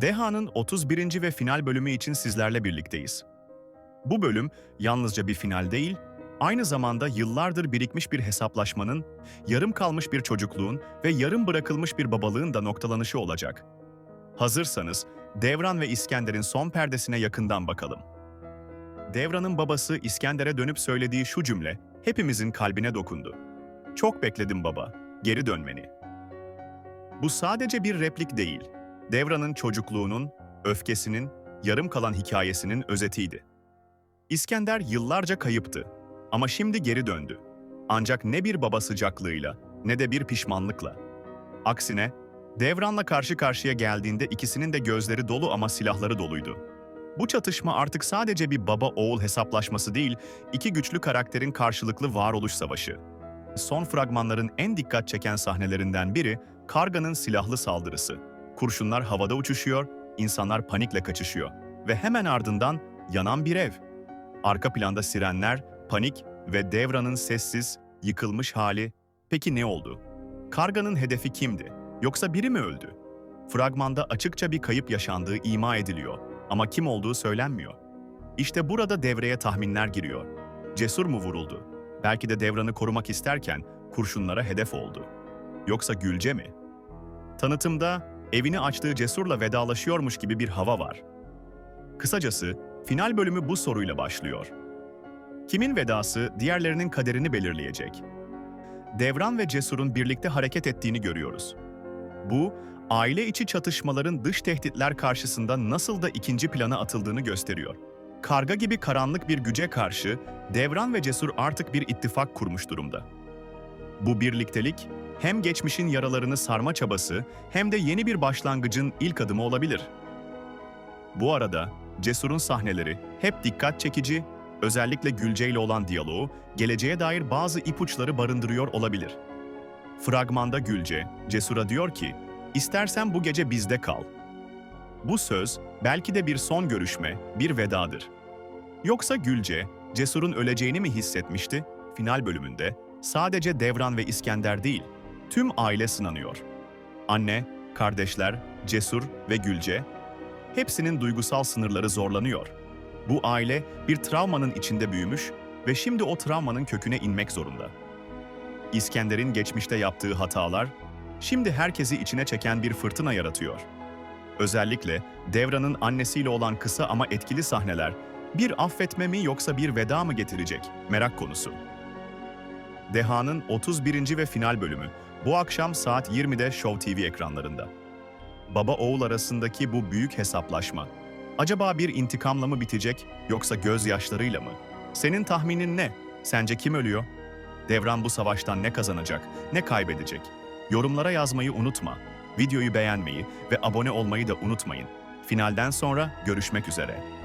Deha'nın 31. ve final bölümü için sizlerle birlikteyiz. Bu bölüm yalnızca bir final değil, aynı zamanda yıllardır birikmiş bir hesaplaşmanın, yarım kalmış bir çocukluğun ve yarım bırakılmış bir babalığın da noktalanışı olacak. Hazırsanız Devran ve İskender'in son perdesine yakından bakalım. Devran'ın babası İskender'e dönüp söylediği şu cümle hepimizin kalbine dokundu. Çok bekledim baba, geri dönmeni. Bu sadece bir replik değil, Devran'ın çocukluğunun, öfkesinin, yarım kalan hikayesinin özetiydi. İskender yıllarca kayıptı ama şimdi geri döndü. Ancak ne bir baba sıcaklığıyla ne de bir pişmanlıkla. Aksine Devran'la karşı karşıya geldiğinde ikisinin de gözleri dolu ama silahları doluydu. Bu çatışma artık sadece bir baba-oğul hesaplaşması değil, iki güçlü karakterin karşılıklı varoluş savaşı. Son fragmanların en dikkat çeken sahnelerinden biri Karga'nın silahlı saldırısı. Kurşunlar havada uçuşuyor, insanlar panikle kaçışıyor ve hemen ardından yanan bir ev. Arka planda sirenler, panik ve Devran'ın sessiz, yıkılmış hali. Peki ne oldu? Karga'nın hedefi kimdi? Yoksa biri mi öldü? Fragmanda açıkça bir kayıp yaşandığı ima ediliyor ama kim olduğu söylenmiyor. İşte burada devreye tahminler giriyor. Cesur mu vuruldu? Belki de Devran'ı korumak isterken kurşunlara hedef oldu. Yoksa Gülce mi? Tanıtımda evini açtığı Cesur'la vedalaşıyormuş gibi bir hava var. Kısacası final bölümü bu soruyla başlıyor. Kimin vedası diğerlerinin kaderini belirleyecek? Devran ve Cesur'un birlikte hareket ettiğini görüyoruz. Bu, aile içi çatışmaların dış tehditler karşısında nasıl da ikinci plana atıldığını gösteriyor. Karga gibi karanlık bir güce karşı Devran ve Cesur artık bir ittifak kurmuş durumda. Bu birliktelik hem geçmişin yaralarını sarma çabası hem de yeni bir başlangıcın ilk adımı olabilir. Bu arada Cesur'un sahneleri hep dikkat çekici, özellikle Gülce ile olan diyaloğu geleceğe dair bazı ipuçları barındırıyor olabilir. Fragmanda Gülce, Cesur'a diyor ki, "İstersen bu gece bizde kal." Bu söz belki de bir son görüşme, bir vedadır. Yoksa Gülce, Cesur'un öleceğini mi hissetmişti? Final bölümünde sadece Devran ve İskender değil, tüm aile sınanıyor. Anne, kardeşler, Cesur ve Gülce, hepsinin duygusal sınırları zorlanıyor. Bu aile bir travmanın içinde büyümüş ve şimdi o travmanın köküne inmek zorunda. İskender'in geçmişte yaptığı hatalar, şimdi herkesi içine çeken bir fırtına yaratıyor. Özellikle Devran'ın annesiyle olan kısa ama etkili sahneler, bir affetme mi yoksa bir veda mı getirecek? Merak konusu. Deha'nın 31. ve final bölümü bu akşam saat 20'de Show TV ekranlarında. Baba oğul arasındaki bu büyük hesaplaşma acaba bir intikamla mı bitecek yoksa gözyaşlarıyla mı? Senin tahminin ne? Sence kim ölüyor? Devran bu savaştan ne kazanacak, ne kaybedecek? Yorumlara yazmayı unutma. Videoyu beğenmeyi ve abone olmayı da unutmayın. Finalden sonra görüşmek üzere.